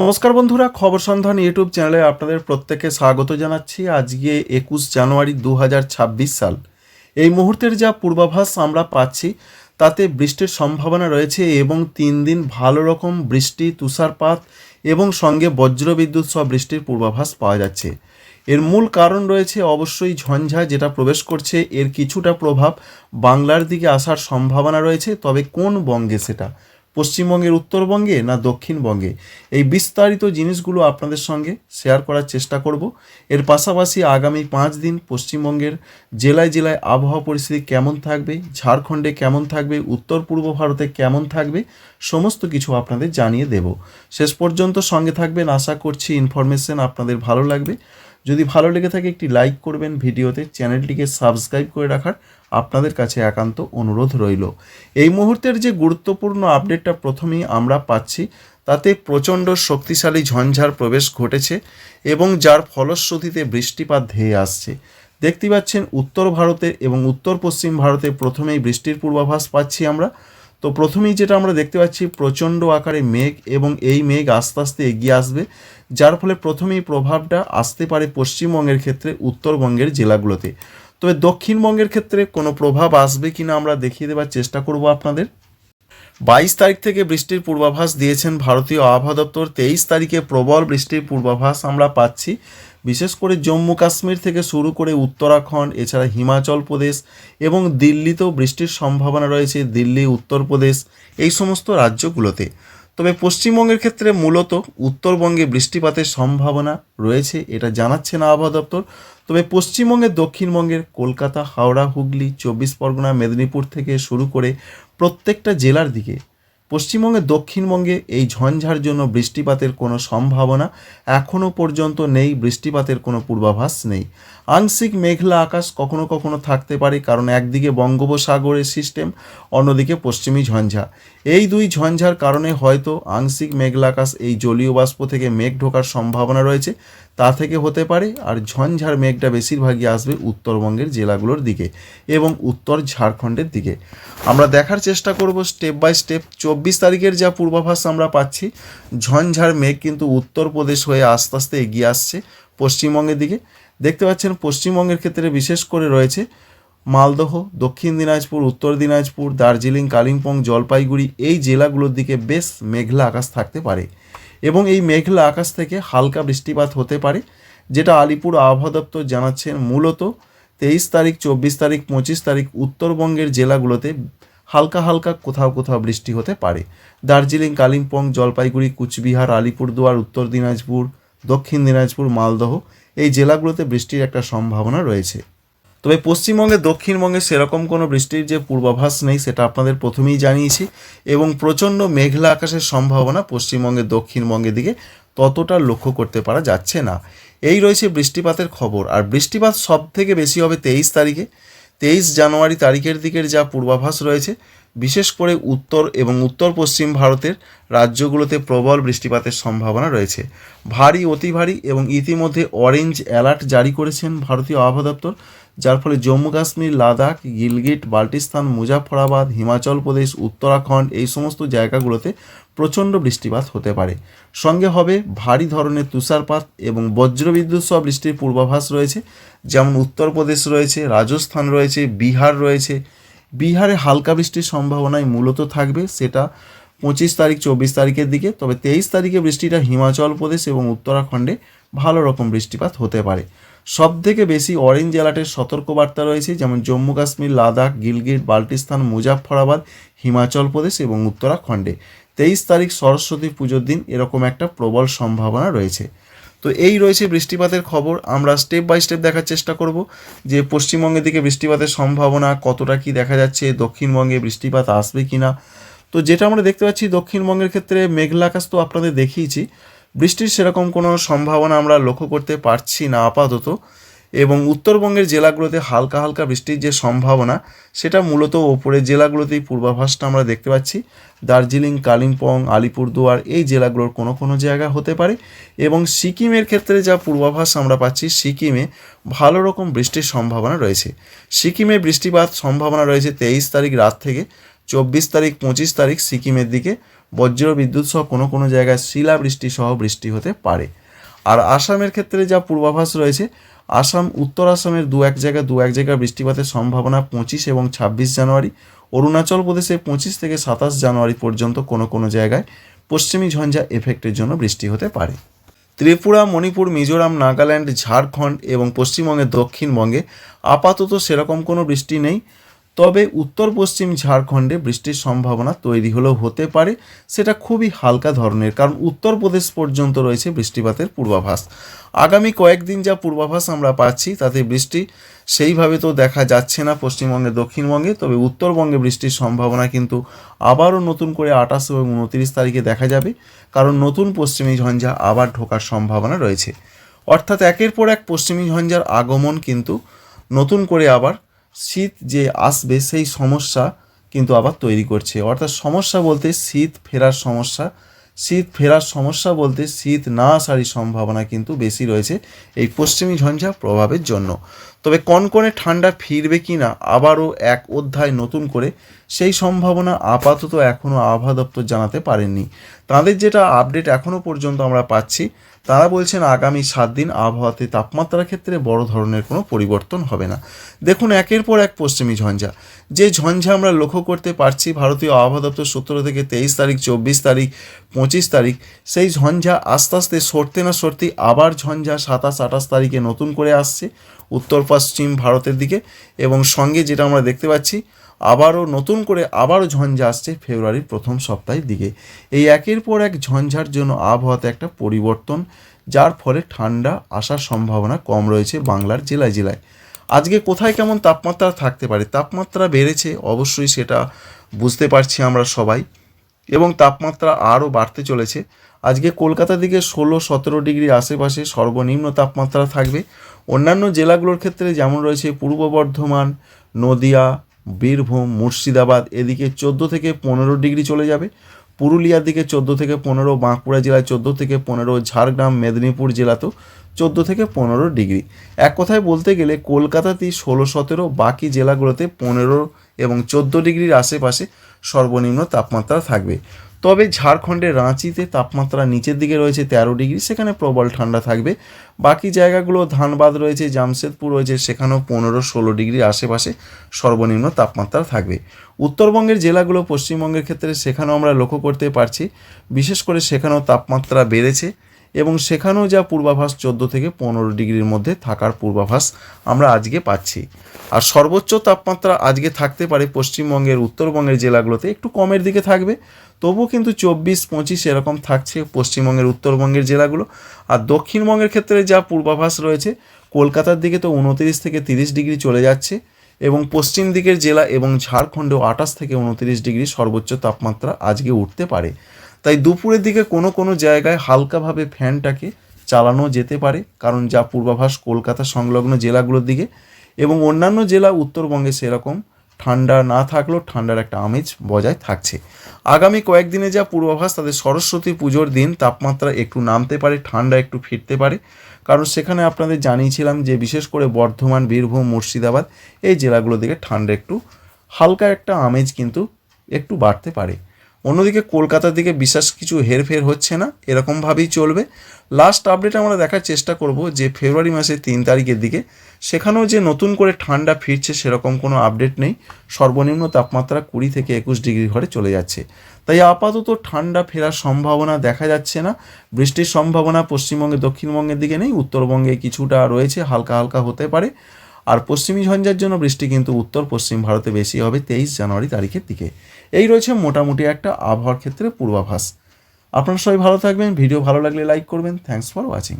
নমস্কার বন্ধুরা, খবর সন্ধান ইউটিউব চ্যানেলে আপনাদের প্রত্যেককে স্বাগত জানাচ্ছি। আজকে একুশ জানুয়ারি দু হাজার ছাব্বিশ সাল। এই মুহূর্তের যা পূর্বাভাস আমরা পাচ্ছি, তাতে বৃষ্টির সম্ভাবনা রয়েছে এবং তিন দিন ভালো রকম বৃষ্টি, তুষারপাত এবং সঙ্গে বজ্রবিদ্যুৎ সহ বৃষ্টির পূর্বাভাস পাওয়া যাচ্ছে। এর মূল কারণ রয়েছে অবশ্যই ঝঞ্ঝা, যেটা প্রবেশ করছে। এর কিছুটা প্রভাব বাংলার দিকে আসার সম্ভাবনা রয়েছে, তবে কোন বঙ্গে সেটা? পশ্চিমবঙ্গের উত্তরবঙ্গে না দক্ষিণবঙ্গে? এই বিস্তারিত জিনিসগুলো আপনাদের সঙ্গে শেয়ার করার চেষ্টা করব। এর পাশাপাশি আগামী পাঁচ দিন পশ্চিমবঙ্গের জেলায় জেলায় আবহাওয়া পরিস্থিতি কেমন থাকবে, ঝাড়খণ্ডে কেমন থাকবে, উত্তর পূর্ব ভারতে কেমন থাকবে, সমস্ত কিছু আপনাদের জানিয়ে দেব। শেষ পর্যন্ত সঙ্গে থাকবেন। আশা করছি ইনফরমেশন আপনাদের ভালো লাগবে। যদি ভালো লেগে থাকে একটি লাইক করবেন ভিডিওতে, চ্যানেলটিকে সাবস্ক্রাইব করে রাখার আপনাদের কাছে একান্ত অনুরোধ রইল। এই মুহূর্তের যে গুরুত্বপূর্ণ আপডেটটা প্রথমেই আমরা পাচ্ছি, তাতে প্রচণ্ড শক্তিশালী ঝঞ্ঝার প্রবেশ ঘটেছে এবং যার ফলশ্রুতিতে বৃষ্টিপাত ধেয়ে আসছে। দেখতে পাচ্ছেন, উত্তর ভারতে এবং উত্তর পশ্চিম ভারতে প্রথমেই বৃষ্টির পূর্বাভাস পাচ্ছি আমরা। তো প্রথমেই যেটা আমরা দেখতে পাচ্ছি, প্রচণ্ড আকারে মেঘ এবং এই মেঘ আস্তে আস্তে এগিয়ে আসবে, যার ফলে প্রথমেই প্রভাবটা আসতে পারে পশ্চিমবঙ্গের ক্ষেত্রে, উত্তরবঙ্গের জেলাগুলোতে। তবে দক্ষিণবঙ্গের ক্ষেত্রে কোনো প্রভাব আসবে কি না আমরা দেখিয়ে দেওয়ার চেষ্টা করব আপনাদের। বাইশ তারিখ থেকে বৃষ্টির পূর্বাভাস দিয়েছেন ভারতীয় আবহাওয়া দপ্তর, তেইশ তারিখে প্রবল বৃষ্টির পূর্বাভাস আমরা পাচ্ছি। বিশেষ করে জম্মু কাশ্মীর থেকে শুরু করে উত্তরাখণ্ড, এছাড়া হিমাচল প্রদেশ এবং দিল্লিতেও বৃষ্টির সম্ভাবনা রয়েছে, দিল্লি উত্তরপ্রদেশ এই সমস্ত রাজ্যগুলোতে। তবে পশ্চিমবঙ্গের ক্ষেত্রে মূলত উত্তরবঙ্গে বৃষ্টিপাতের সম্ভাবনা রয়েছে, এটা জানাচ্ছেন আবহাওয়া দপ্তর। তবে পশ্চিমবঙ্গের দক্ষিণবঙ্গের কলকাতা, হাওড়া, হুগলি, চব্বিশ পরগনা, মেদিনীপুর থেকে শুরু করে প্রত্যেকটা জেলার দিকে পশ্চিমবঙ্গের দক্ষিণবঙ্গে এই ঝঞ্ঝার জন্য বৃষ্টিপাতের কোনো সম্ভাবনা এখনও পর্যন্ত নেই, বৃষ্টিপাতের কোনো পূর্বাভাস নেই। আংশিক মেঘলা আকাশ কখনো কখনো থাকতে পারে, কারণ একদিকে বঙ্গোপসাগরের সিস্টেম অন্যদিকে পশ্চিমী ঝঞ্ঝা। এই দুই ঝঞ্ঝার কারণে হয়তো আংশিক মেঘলাকাশ এই জলীয় বাষ্প থেকে মেঘ ঢোকার সম্ভাবনা রয়েছে, তা থেকে হতে পারে, আর ঝঞ্ঝার মেঘটা বেশিরভাগই আসবে উত্তরবঙ্গের জেলাগুলোর দিকে এবং উত্তর ঝাড়খণ্ডের দিকে। আমরা দেখার চেষ্টা করব স্টেপ বাই স্টেপ চব্বিশ তারিখের যা পূর্বাভাস আমরা পাচ্ছি, ঝঞ্ঝার মেঘ কিন্তু উত্তরপ্রদেশ হয়ে আস্তে আস্তে এগিয়ে আসছে পশ্চিমবঙ্গের দিকে। দেখতে পাচ্ছেন, পশ্চিমবঙ্গের ক্ষেত্রে বিশেষ করে রয়েছে মালদহ, দক্ষিণ দিনাজপুর, উত্তর দিনাজপুর, দার্জিলিং, কালিম্পং, জলপাইগুড়ি এই জেলাগুলোর দিকে বেশ মেঘলা আকাশ থাকতে পারে এবং এই মেঘলা আকাশ থেকে হালকা বৃষ্টিপাত হতে পারে, যেটা আলিপুর আবহাওয়া দপ্তর জানাচ্ছেন মূলত তেইশ তারিখ, চব্বিশ তারিখ, পঁচিশ তারিখ উত্তরবঙ্গের জেলাগুলোতে হালকা হালকা কোথাও কোথাও বৃষ্টি হতে পারে। দার্জিলিং, কালিম্পং, জলপাইগুড়ি, কুচবিহার, আলিপুরদুয়ার, উত্তর দিনাজপুর, দক্ষিণ দিনাজপুর, মালদহ এই জেলাগুলোতে বৃষ্টির একটা সম্ভাবনা রয়েছে। তবে পশ্চিমবঙ্গে, দক্ষিণবঙ্গে সেরকম কোনো বৃষ্টির যে পূর্বাভাস নেই, সেটা আপনাদের প্রথমেই জানিয়েছি। এবং প্রচণ্ড মেঘলা আকাশের সম্ভাবনা পশ্চিমবঙ্গের দক্ষিণবঙ্গের দিকে ততটা লক্ষ্য করতে পারা যাচ্ছে না। এই রয়েছে বৃষ্টিপাতের খবর। আর বৃষ্টিপাত সব থেকে বেশি হবে তেইশ তারিখে। তেইশ জানুয়ারি তারিখের দিকের যা পূর্বাভাস রয়েছে, বিশেষ করে উত্তর এবং উত্তর পশ্চিম ভারতের রাজ্যগুলোতে প্রবল বৃষ্টিপাতের সম্ভাবনা রয়েছে। ভারী, অতি ভারী এবং ইতিমধ্যে অরেঞ্জ অ্যালার্ট জারি করেছেন ভারতীয় আবহাওয়া দপ্তর। যার ফলে জম্মু কাশ্মীর, লাদাখ, গিলগিট, বাল্টিস্তান, মুজাফরাবাদ, হিমাচল প্রদেশ, উত্তরাখণ্ড এই সমস্ত জায়গাগুলোতে প্রচণ্ড বৃষ্টিপাত হতে পারে। সঙ্গে হবে ভারী ধরনের তুষারপাত এবং বজ্রবিদ্যুৎ সহ বৃষ্টির পূর্বাভাস রয়েছে, যেমন উত্তরপ্রদেশ রয়েছে, রাজস্থান রয়েছে, বিহার রয়েছে। বিহারে হালকা বৃষ্টির সম্ভাবনায় মূলত থাকবে সেটা পঁচিশ তারিখ, চব্বিশ তারিখের দিকে, তবে তেইশ তারিখে বৃষ্টিটা হিমাচল প্রদেশ এবং উত্তরাখণ্ডে ভালো রকম বৃষ্টিপাত হতে পারে। সব থেকে বেশি অরেঞ্জ অ্যালার্টের সতর্কবার্তা রয়েছে, যেমন জম্মু কাশ্মীর, লাদাখ, গিলগিট, বাল্টিস্তান, মুজাফফরাবাদ, হিমাচল প্রদেশ এবং উত্তরাখণ্ডে। তেইশ তারিখ সরস্বতী পুজোর দিন এরকম একটা প্রবল সম্ভাবনা রয়েছে। তো এই রয়েছে বৃষ্টিপাতের খবর। আমরা স্টেপ বাই স্টেপ দেখার চেষ্টা করব যে পশ্চিমবঙ্গের দিকে বৃষ্টিপাতের সম্ভাবনা কতটা কি দেখা যাচ্ছে, দক্ষিণবঙ্গে বৃষ্টিপাত আসবে কি না তো যেটা আমরা দেখতে পাচ্ছি, দক্ষিণবঙ্গের ক্ষেত্রে মেঘলা আকাশ তো আপনাদের দেখিয়েছি। বৃষ্টির সেরকম কোনো সম্ভাবনা আমরা লক্ষ্য করতে পারছি না আপাতত। এবং উত্তরবঙ্গের জেলাগুলোতে হালকা হালকা বৃষ্টির যে সম্ভাবনা, সেটা মূলত ওপরের জেলাগুলোতেই পূর্বাভাসটা আমরা দেখতে পাচ্ছি। দার্জিলিং, কালিম্পং, আলিপুরদুয়ার এই জেলাগুলোর কোনো কোনো জায়গা হতে পারে। এবং সিকিমের ক্ষেত্রে যা পূর্বাভাস আমরা পাচ্ছি, সিকিমে ভালো রকম বৃষ্টির সম্ভাবনা রয়েছে। সিকিমে বৃষ্টিপাত সম্ভাবনা রয়েছে তেইশ তারিখ রাত থেকে। চব্বিশ তারিখ, পঁচিশ তারিখ সিকিমের দিকে বজ্র বিদ্যুৎ সহ কোনো কোনো জায়গায় শিলাবৃষ্টি সহ বৃষ্টি হতে পারে। আর আসামের ক্ষেত্রে যা পূর্বাভাস রয়েছে, আসাম, উত্তর আসামের দু এক জায়গায় দু এক জায়গায় বৃষ্টিপাতের সম্ভাবনা পঁচিশ এবং ছাব্বিশ জানুয়ারি। অরুণাচল প্রদেশে পঁচিশ থেকে সাতাশ জানুয়ারি পর্যন্ত কোনো কোনো জায়গায় পশ্চিমী ঝঞ্ঝা এফেক্টের জন্য বৃষ্টি হতে পারে। ত্রিপুরা, মণিপুর, মিজোরাম, নাগাল্যান্ড, ঝাড়খণ্ড এবং পশ্চিমবঙ্গের দক্ষিণবঙ্গে আপাতত সেরকম কোনো বৃষ্টি নেই। তবে উত্তর পশ্চিম ঝাড়খণ্ডে বৃষ্টির সম্ভাবনা তৈরি হলেও হতে পারে, সেটা খুবই হালকা ধরনের, কারণ উত্তরপ্রদেশ পর্যন্ত রয়েছে বৃষ্টিপাতের পূর্বাভাস। আগামী কয়েকদিন যা পূর্বাভাস আমরা পাচ্ছি, তাতে বৃষ্টি সেইভাবে তো দেখা যাচ্ছে না পশ্চিমবঙ্গে, দক্ষিণবঙ্গে, তবে উত্তরবঙ্গে বৃষ্টির সম্ভাবনা কিন্তু আবারও নতুন করে আঠাশ এবং উনত্রিশ তারিখে দেখা যাবে, কারণ নতুন পশ্চিমী ঝঞ্ঝা আবার ঢোকার সম্ভাবনা রয়েছে। অর্থাৎ একের পর এক পশ্চিমী ঝঞ্ঝার আগমন কিন্তু নতুন করে আবার শীত যে আসবে সেই সমস্যা কিন্তু আবার তৈরি করছে। অর্থাৎ সমস্যা বলতে শীত ফেরার সমস্যা। শীত ফেরার সমস্যা বলতে শীত না আসারই সম্ভাবনা কিন্তু বেশি রয়েছে এই পশ্চিমী ঝঞ্ঝা প্রভাবের জন্য। তবে কনকনে ঠান্ডা ফিরবে কি না আবারও এক অধ্যায় নতুন করে সেই সম্ভাবনা আপাতত এখনও আবহাওয়া দপ্তর জানাতে পারেননি। তাদের যেটা আপডেট এখনও পর্যন্ত আমরা পাচ্ছি তারা বলছেন আগামী সাত দিন আবহাওয়াতে তাপমাত্রার ক্ষেত্রে বড় ধরনের কোনো পরিবর্তন হবে না। দেখুন, একের পর এক পশ্চিমী ঝঞ্ঝা। যে ঝঞ্ঝা আমরা লক্ষ্য করতে পারছি, ভারতীয় আবহাওয়া দপ্তর সতেরো থেকে তেইশ তারিখ, চব্বিশ তারিখ, পঁচিশ তারিখ, সেই ঝঞ্ঝা আস্তে আস্তে সরতে না সরতেই আবার ঝঞ্ঝা সাতাশ, আঠাশ তারিখে নতুন করে আসছে উত্তর পশ্চিম ভারতের দিকে। এবং সঙ্গে যেটা আমরা দেখতে পাচ্ছি আবারও নতুন করে আবারও ঝঞ্ঝা আসছে ফেব্রুয়ারির প্রথম সপ্তাহের দিকে। এই একের পর এক ঝঞ্ঝার জন্য আবহাওয়াতে একটা পরিবর্তন, যার ফলে ঠান্ডা আসার সম্ভাবনা কম রয়েছে বাংলার জেলায় জেলায়। আজকে কোথায় কেমন তাপমাত্রা থাকতে পারে, তাপমাত্রা বেড়েছে অবশ্যই সেটা বুঝতে পারছি আমরা সবাই। এবং তাপমাত্রা আরও বাড়তে চলেছে। আজকে কলকাতার দিকে ষোলো, সতেরো ডিগ্রি আশেপাশে সর্বনিম্ন তাপমাত্রা থাকবে। অন্যান্য জেলাগুলোর ক্ষেত্রে যেমন রয়েছে পূর্ব বর্ধমান, নদিয়া বীরভূম, মুর্শিদাবাদ, এদিকে চোদ্দ থেকে পনেরো ডিগ্রি চলে যাবে। পুরুলিয়ার দিকে চোদ্দ থেকে পনেরো, বাঁকুড়া জেলায় চোদ্দ থেকে পনেরো, ঝাড়গ্রাম, মেদিনীপুর জেলাতেও চোদ্দ থেকে পনেরো ডিগ্রি। এক কথায় বলতে গেলে কলকাতাতেই ষোলো, সতেরো, বাকি জেলাগুলোতে পনেরো এবং চোদ্দ ডিগ্রির আশেপাশে সর্বনিম্ন তাপমাত্রা থাকবে। তবে ঝাড়খণ্ডের রাঁচিতে তাপমাত্রা নিচের দিকে রয়েছে তেরো ডিগ্রি, সেখানে প্রবল ঠান্ডা থাকবে। বাকি জায়গাগুলো ধানবাদ রয়েছে, জামশেদপুর রয়েছে, সেখানেও পনেরো ষোলো ডিগ্রি আশেপাশে সর্বনিম্ন তাপমাত্রা থাকবে। উত্তরবঙ্গের জেলাগুলো পশ্চিমবঙ্গের ক্ষেত্রে সেখানেও আমরা লক্ষ্য করতে পারছি, বিশেষ করে সেখানেও তাপমাত্রা বেড়েছে। এবং সেখানেও যা পূর্বাভাস চোদ্দ থেকে পনেরো ডিগ্রির মধ্যে থাকার পূর্বাভাস আমরা আজকে পাচ্ছি। আর সর্বোচ্চ তাপমাত্রা আজকে থাকতে পারে পশ্চিমবঙ্গের, উত্তরবঙ্গের জেলাগুলোতে, একটু কমের দিকে থাকবে। তবুও কিন্তু চব্বিশ, পঁচিশ এরকম থাকছে পশ্চিমবঙ্গের, উত্তরবঙ্গের জেলাগুলো। আর দক্ষিণবঙ্গের ক্ষেত্রে যা পূর্বাভাস রয়েছে, কলকাতার দিকে তো উনতিরিশ থেকে তিরিশ ডিগ্রি চলে যাচ্ছে এবং পশ্চিম দিকের জেলা এবং ঝাড়খণ্ডেও আঠাশ থেকে উনতিরিশ ডিগ্রি সর্বোচ্চ তাপমাত্রা আজকে উঠতে পারে। তাই দুপুরের দিকে কোনো কোনো জায়গায় হালকাভাবে ফ্যানটাকে চালানো যেতে পারে, কারণ যা পূর্বাভাস কলকাতা সংলগ্ন জেলাগুলোর দিকে এবং অন্যান্য জেলা উত্তরবঙ্গে সেরকম ঠান্ডা না থাকলেও ঠান্ডার একটা আমেজ বজায় থাকছে। আগামী কয়েকদিনে যা পূর্বাভাস, তাদের সরস্বতী পুজোর দিন, তাপমাত্রা একটু নামতে পারে, ঠান্ডা একটু ফিরতে পারে। কারণ সেখানে আপনাদের জানিয়েছিলাম যে বিশেষ করে বর্ধমান, বীরভূম, মুর্শিদাবাদ এই জেলাগুলো দিকে ঠান্ডা একটু হালকা একটা আমেজ কিন্তু একটু বাড়তে পারে। অন্যদিকে কলকাতার দিকে বিশেষ কিছু হেরফের হচ্ছে না এরকমভাবেই চলবে। লাস্ট আপডেট আমরা দেখার চেষ্টা করব যে ফেব্রুয়ারি মাসের তিন তারিখের দিকে, সেখানেও যে নতুন করে ঠান্ডা ফিরছে সেরকম কোনো আপডেট নেই। সর্বনিম্ন তাপমাত্রা কুড়ি থেকে একুশ ডিগ্রি ঘরে চলে যাচ্ছে। তাই আপাতত ঠান্ডা ফেরার সম্ভাবনা দেখা যাচ্ছে না। বৃষ্টির সম্ভাবনা পশ্চিমবঙ্গে, দক্ষিণবঙ্গের দিকে নেই। উত্তরবঙ্গে কিছুটা রয়েছে, হালকা হালকা হতে পারে। আর পশ্চিমী ঝঞ্ঝার জন্য বৃষ্টি কিন্তু উত্তর পশ্চিম ভারতে বেশি হবে তেইশ জানুয়ারি তারিখের দিকে। এই রয়েছে মোটামুটি একটা আবহাওয়ার ক্ষেত্রে পূর্বাভাস। আপনারা সবাই ভালো থাকবেন, ভিডিও ভালো লাগলে লাইক করবেন। Thanks for watching